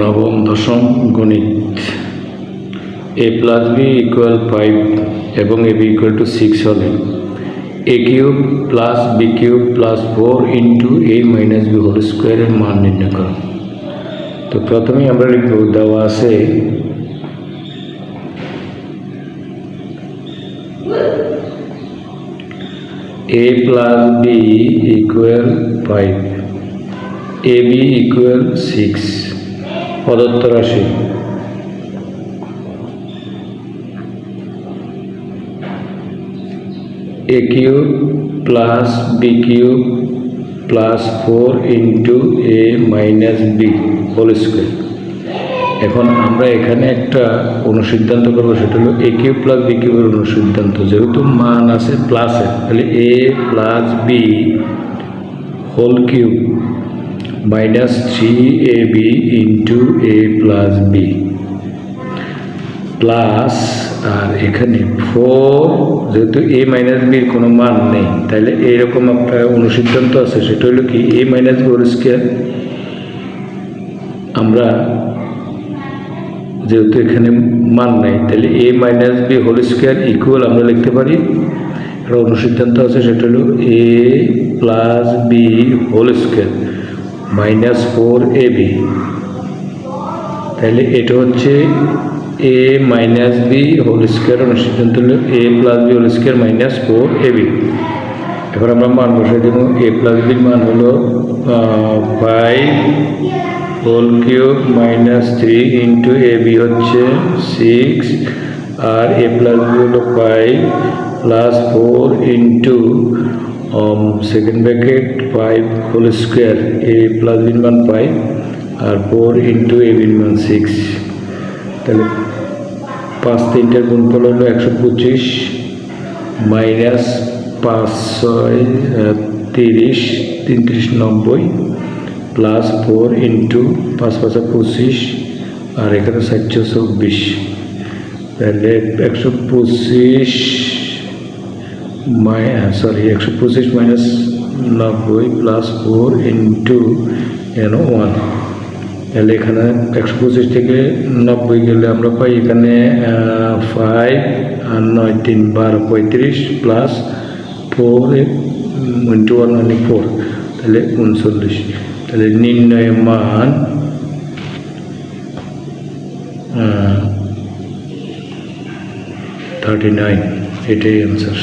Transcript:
নবম, দশম গণিত। A plus B equal five এবং A B equal to six হলে A cube plus B cube plus four into A minus B whole স্কোয়ারের মান নির্ণয় করো। তো প্রথমেই আমরা লিখব, দেওয়া আছে A plus B equal five A B equal six প্রদত্ত রাশি। A cube plus B cube plus four into A minus B whole square এখন আমরা এখানে একটা অনুসিদ্ধান্ত করব, সেটা হলো এ কিউ প্লাস বি কিউবের অনুসিদ্ধান্ত। যেহেতু মান আছে প্লাসে তাহলে A plus B whole cube minus three A B into A plus B plus আর এখানে ফোর যেহেতু এ মাইনাস বির কোনো মান নেই, তাহলে এইরকম একটা অনুসিদ্ধান্ত আছে, সেটা হলো কি এ মাইনাস হোল স্কোয়ার আমরা যেহেতু এখানে মান নেই, তাহলে A minus B whole square equal আমরা লিখতে পারি। একটা অনুসিদ্ধান্ত আছে, সেটা হলো A plus B whole square minus four A B. তাহলে এটা হচ্ছে A minus B whole square A plus B whole square minus four A B. এবার আমরা মান বসে দেব। এ প্লাস বির মান হলো five whole cube minus three into A B হচ্ছে সিক্স, আর এ প্লাস বি হলো five plus four into second bracket five whole square A plus বির মান ফাইভ আর ফোর ইন্টু এ বির মান সিক্স তাহলে পাঁচ তিনটার গুণফল হলো একশো পঁচিশ, মাইনাস পাঁচ ছয় তিরিশ, তিনত্রিশ নব্বই প্লাস ফোর ইন্টু পাঁচ পাঁচা পঁচিশ, আর এখানে সাতশো চব্বিশ। তাহলে একশো পঁচিশ মাই সরি একশো পঁচিশ মাইনাস নব্বই plus four into N one তাহলে এখানে একশো পঁচিশ থেকে নব্বই গেলে আমরা পাই এখানে ফাইভ আর নয় তিন, বারো, পঁয়ত্রিশ প্লাস ফোর ইন্টু ওয়ান মানে ফোর তাহলে উনচল্লিশ। তাহলে নির্ণয় মান থার্টি নাইন এটাই অ্যান্সার